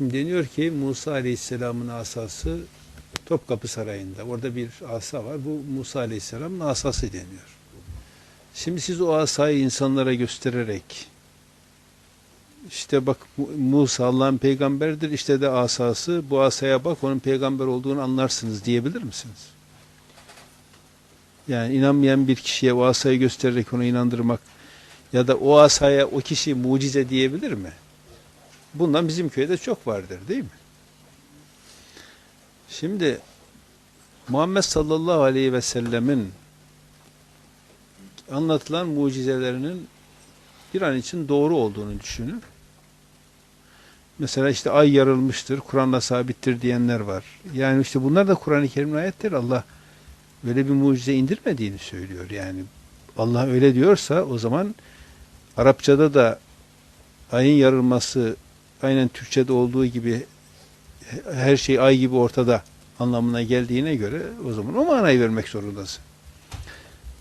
Şimdi deniyor ki Musa Aleyhisselam'ın asası Topkapı Sarayı'nda. Orada bir asa var. Bu Musa Aleyhisselam'ın asası deniyor. Şimdi siz o asayı insanlara göstererek işte bak Mu- Musa Allah'ın peygamberidir işte de asası bu asaya bak onun peygamber olduğunu anlarsınız diyebilir misiniz? Yani inanmayan bir kişiye o asayı göstererek onu inandırmak ya da o asaya o kişi mucize diyebilir mi? Bundan bizim köyde çok vardır değil mi? Şimdi Muhammed sallallahu aleyhi ve sellemin anlatılan mucizelerinin bir an için doğru olduğunu düşünün. Mesela işte ay yarılmıştır, Kur'an'da sabittir diyenler var. Yani işte bunlar da Kur'an-ı Kerim'in ayetleri. Allah böyle bir mucize indirmediğini söylüyor. Yani Allah öyle diyorsa o zaman Arapçada da ayın yarılması aynen Türkçe'de olduğu gibi her şey ay gibi ortada anlamına geldiğine göre o zaman o manayı vermek zorundasın.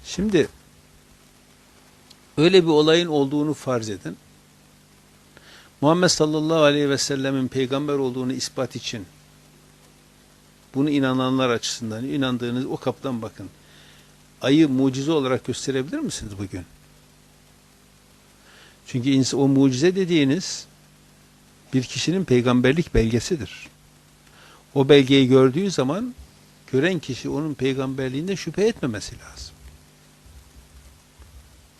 Şimdi öyle bir olayın olduğunu farz edin. Muhammed sallallahu aleyhi ve sellemin peygamber olduğunu ispat için bunu inananlar açısından inandığınız o kapıdan bakın. Ayı mucize olarak gösterebilir misiniz bugün? Çünkü o mucize dediğiniz bir kişinin peygamberlik belgesidir. O belgeyi gördüğü zaman gören kişi onun peygamberliğinde şüphe etmemesi lazım.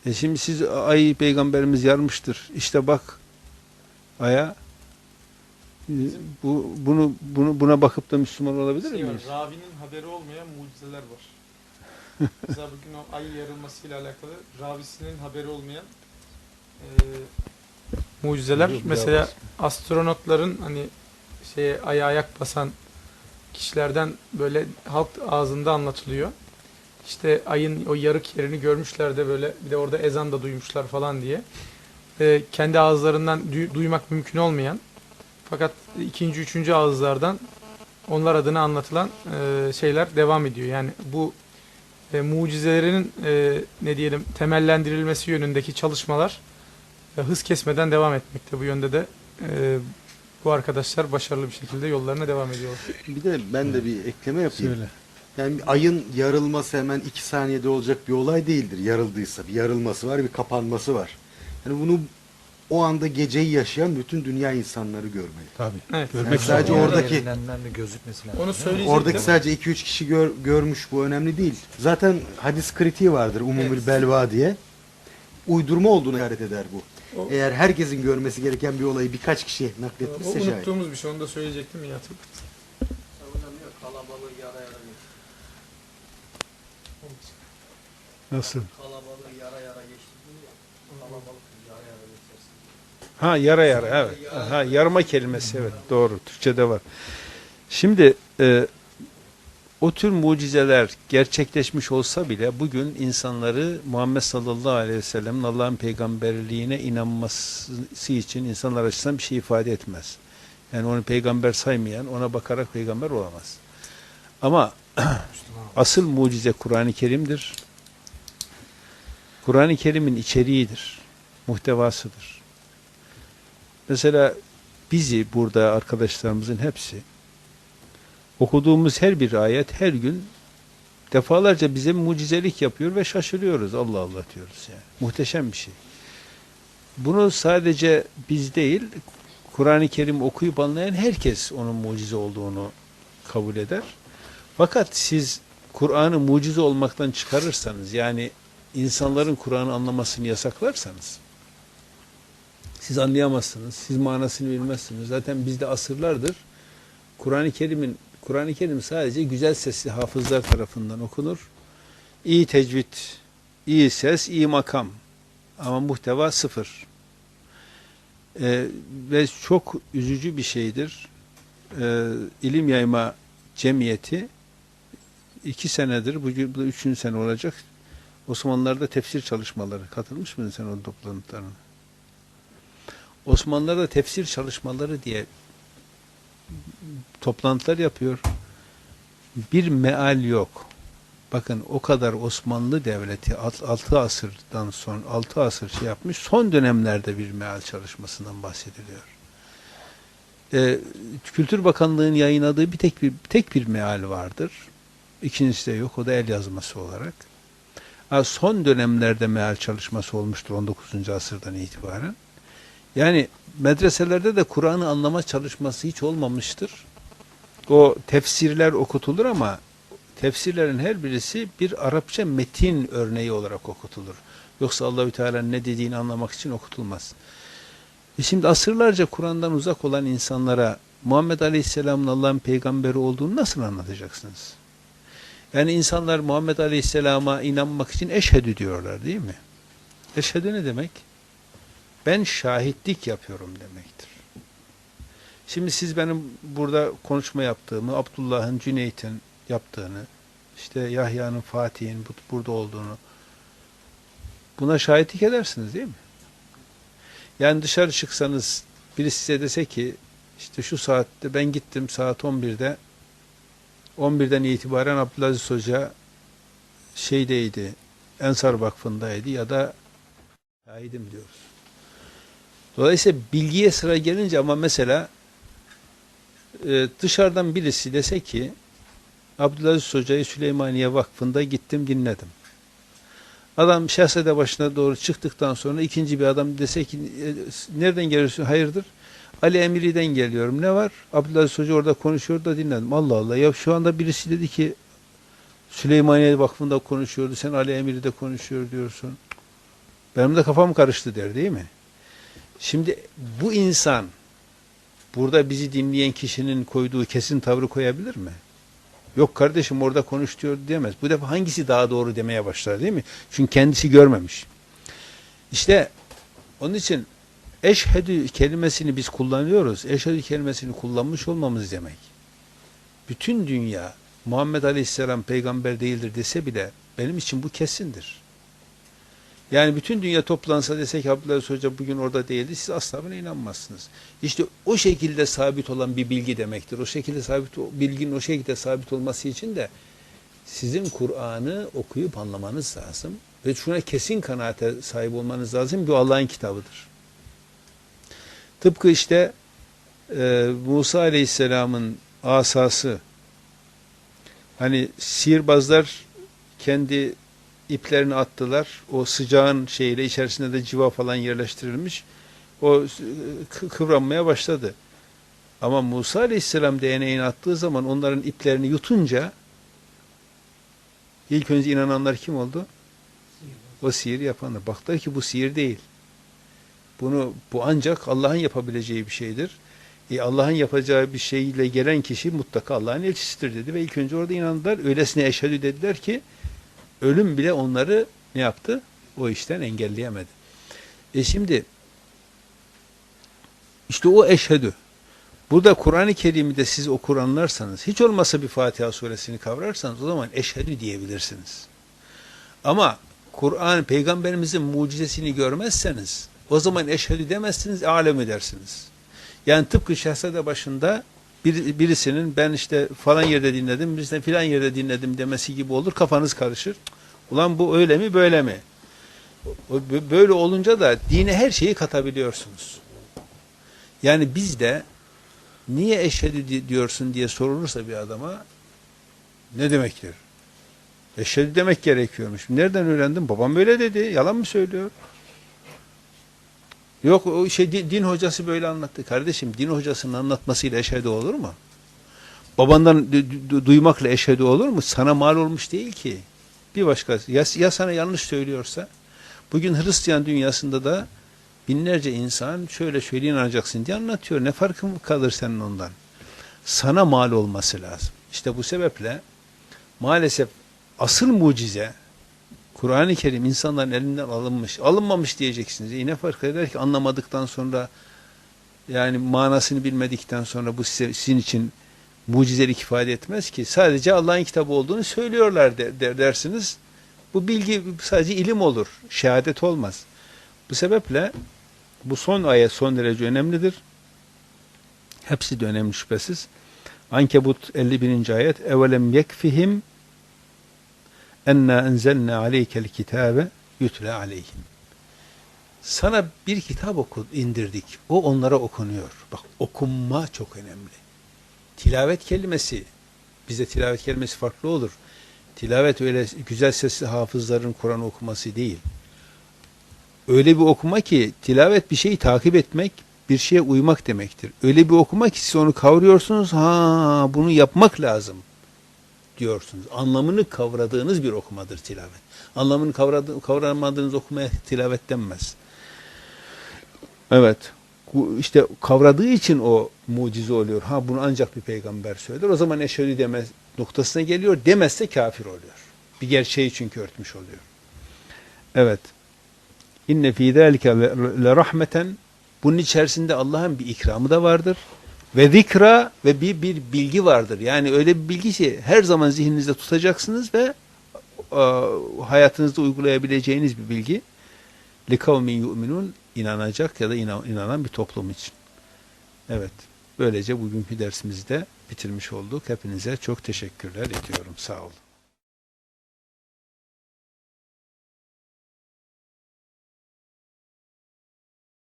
E şimdi siz ay peygamberimiz yarmıştır. İşte bak aya e, bu bunu bunu buna bakıp da Müslüman olabilir Şey miyiz? ravinin haberi olmayan mucizeler var. Mesela bugün o ay yarılmasıyla alakalı ravisinin haberi olmayan e, mucizeler. Yok, Mesela astronotların hani şeye aya ayak basan kişilerden böyle halk ağzında anlatılıyor. İşte ayın o yarık yerini görmüşler de böyle bir de orada ezan da duymuşlar falan diye. E, kendi ağızlarından duy- duymak mümkün olmayan fakat ikinci, üçüncü ağızlardan onlar adına anlatılan e, şeyler devam ediyor. Yani bu e, mucizelerinin e, ne diyelim temellendirilmesi yönündeki çalışmalar hız kesmeden devam etmekte. Bu yönde de e, bu arkadaşlar başarılı bir şekilde yollarına devam ediyorlar. Bir de ben de bir ekleme yapayım. Söyle. Yani bir ayın yarılması hemen iki saniyede olacak bir olay değildir. Yarıldıysa bir yarılması var, bir kapanması var. Yani bunu o anda geceyi yaşayan bütün dünya insanları görmeli. Tabii. Evet. Görmek Yani sadece zorunda. oradaki- bir gözükmesi lazım. Onu söyleyecektim. Oradaki sadece 2-3 kişi gör- görmüş bu önemli değil. Zaten hadis kritiği vardır umumül Evet. belva diye. Uydurma olduğunu işaret eder bu. O- Eğer herkesin görmesi gereken bir olayı birkaç kişi O nakletmişse şayet. unuttuğumuz bir şey. Onu da söyleyecektim ya. Kalabalığı yara yara geçti. Nasıl? Kalabalığı yara yara geçti diyor ya. Kalabalık yara yara geçersin. Ha yara yara evet. Ha yarma kelimesi evet doğru Türkçede var. Şimdi e, o tür mucizeler gerçekleşmiş olsa bile bugün insanları Muhammed sallallahu aleyhi ve sellem'in Allah'ın peygamberliğine inanması için insanlar açısından bir şey ifade etmez. Yani onu peygamber saymayan ona bakarak peygamber olamaz. Ama asıl mucize Kur'an-ı Kerim'dir. Kur'an-ı Kerim'in içeriğidir, muhtevasıdır. Mesela bizi burada arkadaşlarımızın hepsi okuduğumuz her bir ayet her gün defalarca bize mucizelik yapıyor ve şaşırıyoruz. Allah Allah diyoruz yani. Muhteşem bir şey. Bunu sadece biz değil, Kur'an-ı Kerim okuyup anlayan herkes onun mucize olduğunu kabul eder. Fakat siz Kur'an'ı mucize olmaktan çıkarırsanız yani insanların Kur'an'ı anlamasını yasaklarsanız siz anlayamazsınız. Siz manasını bilmezsiniz. Zaten bizde asırlardır Kur'an-ı Kerim'in Kur'an-ı Kerim sadece güzel sesli hafızlar tarafından okunur. İyi tecvid, iyi ses, iyi makam. Ama muhteva sıfır. Ee, ve çok üzücü bir şeydir. Ee, ilim yayma cemiyeti iki senedir, bu, bu üçüncü sene olacak. Osmanlılar'da tefsir çalışmaları. Katılmış mıydın sen o toplantılarına? Osmanlılar'da tefsir çalışmaları diye toplantılar yapıyor. Bir meal yok. Bakın o kadar Osmanlı Devleti 6 asırdan son 6 asır şey yapmış. Son dönemlerde bir meal çalışmasından bahsediliyor. e, Kültür Bakanlığı'nın yayınladığı bir tek bir tek bir meal vardır. İkincisi de yok. O da el yazması olarak. Ha, son dönemlerde meal çalışması olmuştur 19. asırdan itibaren. Yani medreselerde de Kur'an'ı anlama çalışması hiç olmamıştır. O tefsirler okutulur ama tefsirlerin her birisi bir Arapça metin örneği olarak okutulur. Yoksa Allahü Teala'nın ne dediğini anlamak için okutulmaz. E şimdi asırlarca Kur'an'dan uzak olan insanlara Muhammed Aleyhisselam'ın Allah'ın peygamberi olduğunu nasıl anlatacaksınız? Yani insanlar Muhammed Aleyhisselam'a inanmak için eşhedü diyorlar değil mi? Eşhedü ne demek? Ben şahitlik yapıyorum demektir. Şimdi siz benim burada konuşma yaptığımı, Abdullah'ın, Cüneyt'in yaptığını, işte Yahya'nın, Fatih'in bu- burada olduğunu buna şahitlik edersiniz değil mi? Yani dışarı çıksanız biri size dese ki işte şu saatte ben gittim saat 11'de 11'den itibaren Abdülaziz Hoca şeydeydi Ensar Vakfı'ndaydı ya da şahidim diyoruz. Dolayısıyla bilgiye sıra gelince ama mesela e, dışarıdan birisi dese ki Abdülaziz Hoca'yı Süleymaniye Vakfı'nda gittim dinledim. Adam şahsede başına doğru çıktıktan sonra ikinci bir adam dese ki e, nereden geliyorsun? Hayırdır? Ali Emiri'den geliyorum. Ne var? Abdülaziz Hoca orada konuşuyor da dinledim. Allah Allah. Ya şu anda birisi dedi ki Süleymaniye Vakfı'nda konuşuyordu. Sen Ali Emiri'de konuşuyor diyorsun. Benim de kafam karıştı der değil mi? Şimdi bu insan burada bizi dinleyen kişinin koyduğu kesin tavrı koyabilir mi? Yok kardeşim orada konuş diyor diyemez. Bu defa hangisi daha doğru demeye başlar değil mi? Çünkü kendisi görmemiş. İşte onun için eşhedü kelimesini biz kullanıyoruz. Eşhedü kelimesini kullanmış olmamız demek. Bütün dünya Muhammed Aleyhisselam peygamber değildir dese bile benim için bu kesindir. Yani bütün dünya toplansa desek Abdülaziz Hoca bugün orada değildi, siz asla buna inanmazsınız. İşte o şekilde sabit olan bir bilgi demektir. O şekilde sabit, bilginin o şekilde sabit olması için de sizin Kur'an'ı okuyup anlamanız lazım. Ve şuna kesin kanaate sahip olmanız lazım. Bu Allah'ın kitabıdır. Tıpkı işte e, Musa Aleyhisselam'ın asası hani sihirbazlar kendi iplerini attılar. O sıcağın şeyle içerisinde de civa falan yerleştirilmiş. O e, kı- kıvranmaya başladı. Ama Musa Aleyhisselam değneğini attığı zaman onların iplerini yutunca ilk önce inananlar kim oldu? O sihir yapanlar. Baktılar ki bu sihir değil. Bunu bu ancak Allah'ın yapabileceği bir şeydir. E Allah'ın yapacağı bir şeyle gelen kişi mutlaka Allah'ın elçisidir dedi ve ilk önce orada inandılar. Öylesine eşhedü dediler ki ölüm bile onları ne yaptı? O işten engelleyemedi. E şimdi işte o eşhedü. Burada Kur'an-ı Kerim'i de siz okur anlarsanız, hiç olmazsa bir Fatiha suresini kavrarsanız o zaman eşhedü diyebilirsiniz. Ama Kur'an, Peygamberimizin mucizesini görmezseniz o zaman eşhedü demezsiniz, alem edersiniz. Yani tıpkı şehzade başında bir, birisinin ben işte falan yerde dinledim, birisinin filan yerde dinledim demesi gibi olur. Kafanız karışır. Ulan bu öyle mi böyle mi? Böyle olunca da dine her şeyi katabiliyorsunuz. Yani biz de niye eşhedü di- diyorsun diye sorulursa bir adama ne demektir? Eşhedü demek gerekiyormuş. Nereden öğrendin? Babam böyle dedi. Yalan mı söylüyor? Yok o şey di- din hocası böyle anlattı. Kardeşim din hocasının anlatmasıyla eşhedü olur mu? Babandan du- du- duymakla eşhedü olur mu? Sana mal olmuş değil ki. Bir başkası. Ya, ya sana yanlış söylüyorsa bugün Hristiyan dünyasında da binlerce insan şöyle şöyle inanacaksın diye anlatıyor. Ne farkın kalır senin ondan? Sana mal olması lazım. İşte bu sebeple maalesef asıl mucize Kur'an-ı Kerim insanların elinden alınmış, alınmamış diyeceksiniz. E ne fark eder ki anlamadıktan sonra yani manasını bilmedikten sonra bu size, sizin için mucizelik ifade etmez ki. Sadece Allah'ın kitabı olduğunu söylüyorlar der, der- dersiniz. Bu bilgi sadece ilim olur, şehadet olmaz. Bu sebeple bu son ayet son derece önemlidir. Hepsi de önemli şüphesiz. Ankebut 51. ayet evelem yekfihim enna enzelna aleykel kitabe yutle aleyhim. Sana bir kitap oku, indirdik. O onlara okunuyor. Bak okunma çok önemli. Tilavet kelimesi, bize tilavet kelimesi farklı olur. Tilavet öyle güzel sesli hafızların Kur'an okuması değil. Öyle bir okuma ki tilavet bir şeyi takip etmek, bir şeye uymak demektir. Öyle bir okuma ki siz onu kavruyorsunuz, ha bunu yapmak lazım diyorsunuz. Anlamını kavradığınız bir okumadır tilavet. Anlamını kavradı, kavramadığınız okumaya tilavet denmez. Evet. İşte kavradığı için o mucize oluyor. Ha bunu ancak bir peygamber söyler. O zaman eşhedü demez noktasına geliyor. Demezse kafir oluyor. Bir gerçeği çünkü örtmüş oluyor. Evet. İnne fî zâlike le rahmeten bunun içerisinde Allah'ın bir ikramı da vardır. Ve zikra ve bir, bir bilgi vardır. Yani öyle bir bilgi ki her zaman zihninizde tutacaksınız ve e, hayatınızda uygulayabileceğiniz bir bilgi. لِكَوْمٍ yu'minun inanacak ya da inan- inanan bir toplum için. Evet. Böylece bugünkü dersimizi de bitirmiş olduk. Hepinize çok teşekkürler ediyorum. Sağ olun.